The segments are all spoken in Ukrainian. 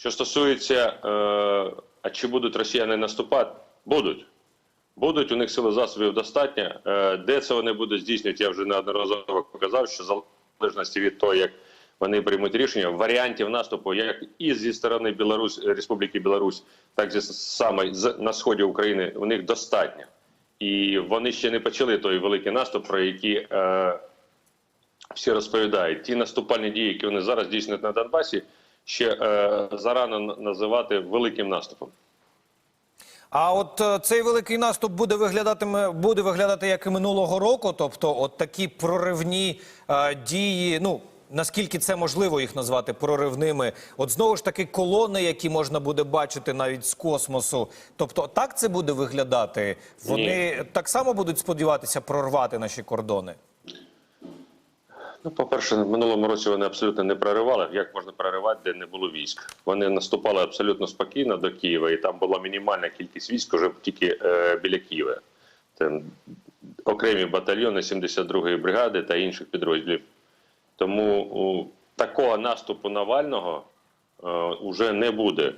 Що стосується, е, а чи будуть росіяни наступати? Будуть. Будуть, у них сили засобів достатньо. Е, де це вони будуть здійснювати, я вже неодноразово показав, що в залежності від того, як вони приймуть рішення, варіантів наступу, як і зі сторони Білорусь, Республіки Білорусь, так і саме з- на сході України, у них достатньо. І вони ще не почали той великий наступ, про який е, всі розповідають. Ті наступальні дії, які вони зараз здійснюють на Донбасі, ще е, зарано називати великим наступом. А от е, цей великий наступ буде виглядатиме буде виглядати як і минулого року. Тобто, от такі проривні е, дії. Ну наскільки це можливо їх назвати проривними? От знову ж таки колони, які можна буде бачити навіть з космосу. Тобто, так це буде виглядати. Вони так само будуть сподіватися прорвати наші кордони. Ну, по-перше, в минулому році вони абсолютно не проривали. Як можна проривати, де не було військ? Вони наступали абсолютно спокійно до Києва, і там була мінімальна кількість військ уже тільки е, біля Києва. Це окремі батальйони 72-ї бригади та інших підрозділів. Тому у, такого наступу Навального е, вже не буде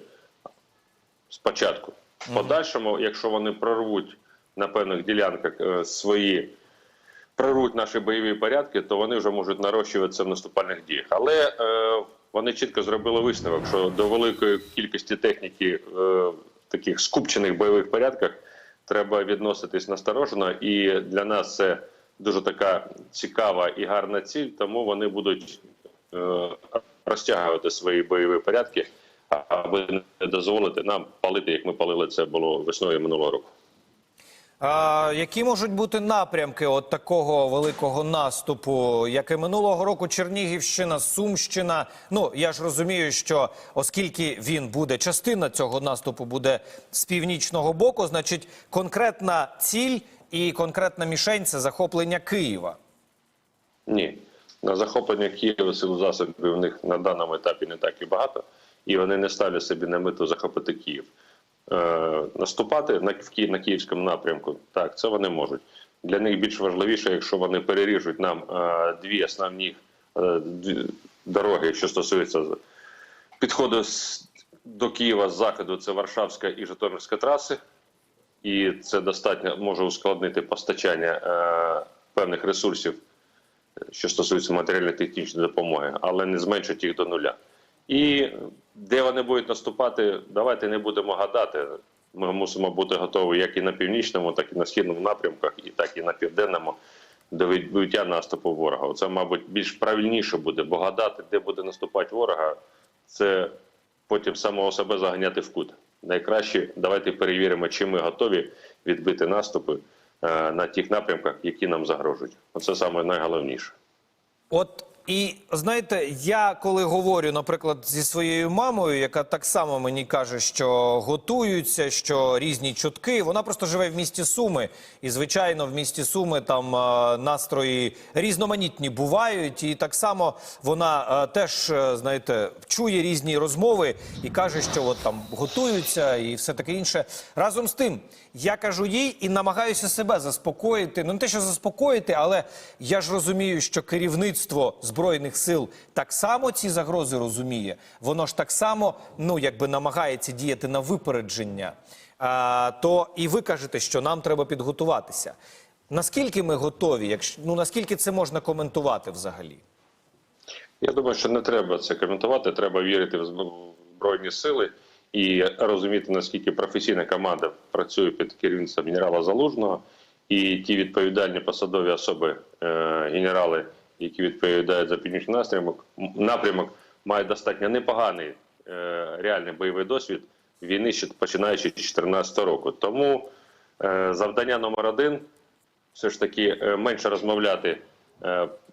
спочатку. В подальшому, якщо вони прорвуть на певних ділянках е, свої прорвуть наші бойові порядки, то вони вже можуть нарощуватися в наступальних діях. Але е, вони чітко зробили висновок, що до великої кількості техніки е, в таких скупчених бойових порядках треба відноситись насторожено, і для нас це дуже така цікава і гарна ціль, тому вони будуть е, розтягувати свої бойові порядки, аби не дозволити нам палити, як ми палили це було весною минулого року. А, які можуть бути напрямки от такого великого наступу, як і минулого року Чернігівщина, Сумщина? Ну я ж розумію, що оскільки він буде частина цього наступу буде з північного боку, значить конкретна ціль і конкретна мішень це захоплення Києва. Ні. На захоплення Києва сил засобів у них на даному етапі не так і багато, і вони не ставлять собі на мету захопити Київ. Е, наступати на, на київському напрямку, так, це вони можуть. Для них більш важливіше, якщо вони переріжуть нам е, дві основні е, дороги, що стосуються підходу до Києва з заходу, це Варшавська і Житомирська траси і це достатньо може ускладнити постачання певних ресурсів, що стосується матеріально-технічної допомоги, але не зменшить їх до нуля. І де вони будуть наступати, давайте не будемо гадати. Ми мусимо бути готові як і на північному, так і на східному напрямках, і так і на південному до відбиття наступу ворога. Це, мабуть, більш правильніше буде, бо гадати, де буде наступати ворога, це потім самого себе заганяти в кут. Найкраще давайте перевіримо, чи ми готові відбити наступи е, на тих напрямках, які нам загрожують. Оце саме найголовніше. От і знаєте, я коли говорю, наприклад, зі своєю мамою, яка так само мені каже, що готуються, що різні чутки. Вона просто живе в місті Суми, і звичайно, в місті Суми там настрої різноманітні бувають. І так само вона теж е, знаєте чує різні розмови і каже, що от там готуються і все таке інше. Разом з тим, я кажу їй і намагаюся себе заспокоїти. Ну не те, що заспокоїти, але я ж розумію, що керівництво збройних сил так само ці загрози розуміє. Воно ж так само, ну якби намагається діяти на випередження. То і ви кажете, що нам треба підготуватися. Наскільки ми готові? Якщо ну наскільки це можна коментувати взагалі? Я думаю, що не треба це коментувати. Треба вірити в збройні сили і розуміти, наскільки професійна команда працює під керівництвом генерала Залужного, і ті відповідальні посадові особи, е, генерали, які відповідають за північний напрямок, напрямок, мають достатньо непоганий е, реальний бойовий досвід війни, починаючи з 2014 року. Тому е, завдання номер один все ж таки е, менше розмовляти,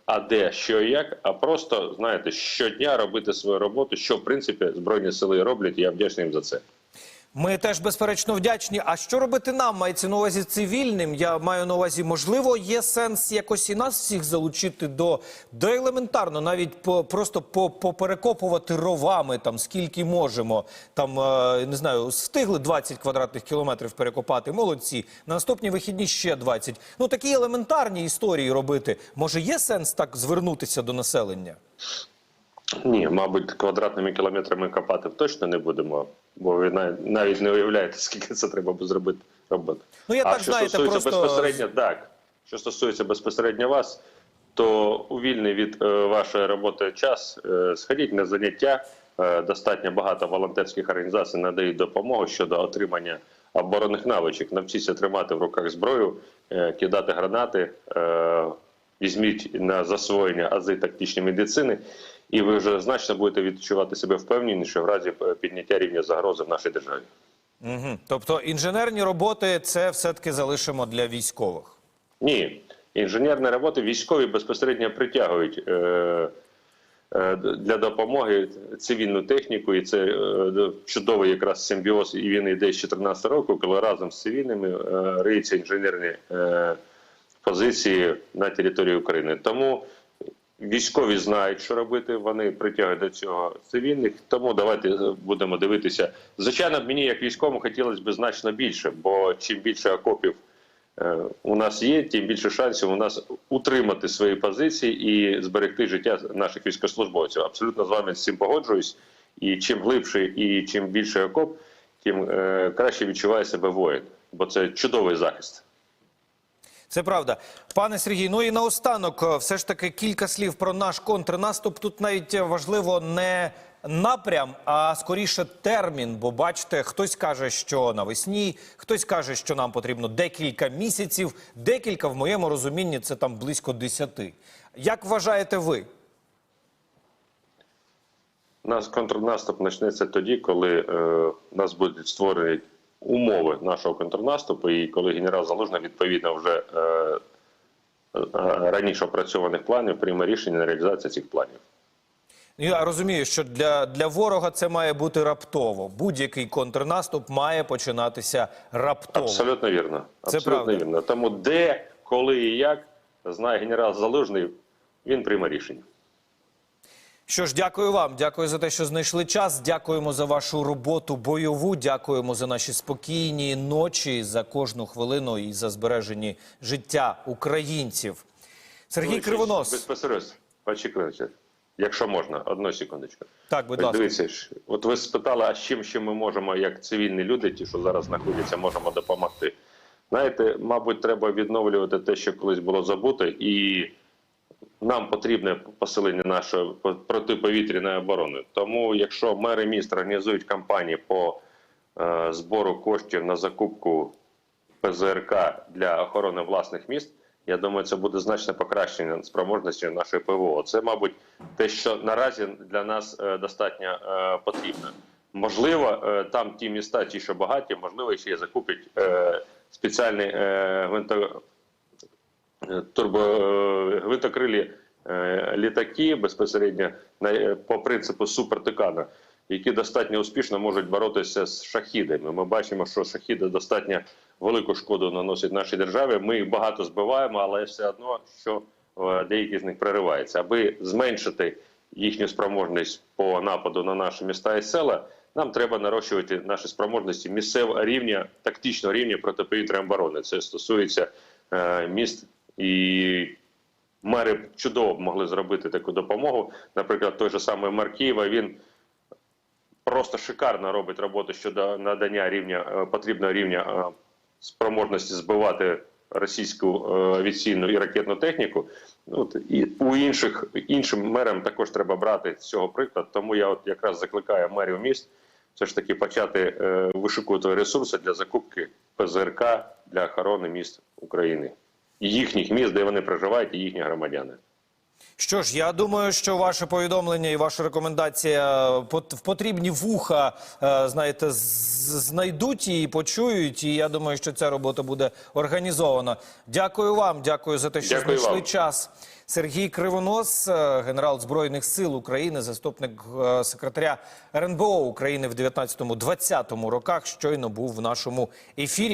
а де, що і як, а просто знаєте, щодня робити свою роботу, що в принципі збройні сили роблять. і Я вдячний їм за це. Ми теж безперечно вдячні. А що робити нам? Мається на увазі цивільним? Я маю на увазі, можливо, є сенс якось і нас всіх залучити до, до елементарно, навіть по просто по, поперекопувати ровами, там скільки можемо. Там е, не знаю, встигли 20 квадратних кілометрів перекопати. Молодці. На наступні вихідні ще 20. Ну такі елементарні історії робити. Може, є сенс так звернутися до населення? Ні, мабуть, квадратними кілометрами копати точно не будемо, бо ви навіть не уявляєте, скільки це треба буде зробити роботи. Ну, я а так, що знаєте, стосується просто- безпосередньо, так. Що стосується безпосередньо вас, то у вільний від е, вашої роботи час е, сходіть на заняття. Е, достатньо багато волонтерських організацій надають допомогу щодо отримання оборонних навичок. Навчіться тримати в руках зброю, е, кидати гранати, е, візьміть на засвоєння ази тактичної медицини, і ви вже значно будете відчувати себе впевненіше в разі е, підняття рівня загрози в нашій державі. Угу. Тобто інженерні роботи це все-таки залишимо для військових. Ні, інженерні роботи військові безпосередньо притягують е, е, для допомоги цивільну техніку, і це е, чудовий якраз симбіоз, і він йде з 2014 року, коли разом з цивільними е, риються інженерні е, позиції на території України. Тому військові знають, що робити. Вони притягують до цього цивільних. Тому давайте е, будемо дивитися. Звичайно, мені як військовому хотілося б значно більше, бо чим більше окопів е, у нас є, тим більше шансів у нас утримати свої позиції і зберегти життя наших військовослужбовців. Абсолютно з вами з цим погоджуюсь. І чим глибше і чим більше окоп, тим е, краще відчуває себе воїн, бо це чудовий захист. Це правда, пане Сергій. Ну і наостанок, е, все ж таки кілька слів про наш контрнаступ. Тут навіть е, важливо не напрям, а скоріше термін. Бо бачите, хтось каже, що навесні, хтось каже, що нам потрібно декілька місяців. Декілька, в моєму розумінні, це там близько десяти. Як вважаєте ви? Наш контрнаступ почнеться тоді, коли е, нас будуть створені умови нашого контрнаступу, і коли генерал Залужний відповідно вже е, е, раніше опрацьованих планів прийме рішення на реалізацію цих планів. Я розумію, що для, для ворога це має бути раптово. Будь-який контрнаступ має починатися раптово. Абсолютно вірно. Це Абсолютно правда. вірно. Тому де, коли і як знає генерал Залужний, він прийме рішення. Що ж, дякую вам. Дякую за те, що знайшли час. Дякуємо за вашу роботу бойову. Дякуємо за наші спокійні ночі, за кожну хвилину і за збережені життя українців. Сергій Ну, Кривонос. Безпосередньо. Почекайте. Якщо можна, одну секундочку. Так, будь ласка. Дивіться, от ви спитали, а з чим ще ми можемо, як цивільні люди, ті, що зараз знаходяться, можемо допомогти. Знаєте, мабуть, треба відновлювати те, що колись було забуто, і нам потрібне посилення нашої протиповітряної оборони. Тому, якщо мери міст організують кампанії по е, збору коштів на закупку ПЗРК для охорони власних міст, я думаю, це буде значне покращення спроможності нашої ПВО. Це, мабуть, те, що наразі для нас е, достатньо е, потрібно. Можливо, там ті міста, ті, що багаті, можливо, ще й закуплять е, спеціальні гвинто, е, турбо е, гвинтокрилі е, літаки безпосередньо е, по принципу супертикана, які достатньо успішно можуть боротися з шахідами. Ми бачимо, що шахіди достатньо велику шкоду наносять нашій державі. Ми їх багато збиваємо, але все одно, що е, деякі з них прориваються. Аби зменшити їхню спроможність по нападу на наші міста і села. Нам треба нарощувати наші спроможності місцевого рівня, тактичного рівня протиповітряної оборони. Це стосується е, міст і мери чудово могли зробити таку допомогу. Наприклад, той же самий мер Києва, він просто шикарно робить роботу щодо надання рівня е, потрібного рівня е, спроможності збивати російську е, авіаційну і ракетну техніку. От і у інших іншим мерам також треба брати з цього приклад. Тому я от якраз закликаю мерів міст все ж таки почати е, вишукувати ресурси для закупки ПЗРК для охорони міст України. Їхніх міст, де вони проживають, і їхні громадяни. Що ж, я думаю, що ваше повідомлення і ваша рекомендація пот- в потрібні вуха, е, знаєте, знайдуть і почують. І я думаю, що ця робота буде організована. Дякую вам, дякую за те, що Дякую знайшли вам. час. Сергій Кривонос, е, генерал збройних сил України, заступник е, секретаря РНБО України в 19-20 роках, щойно був в нашому ефірі.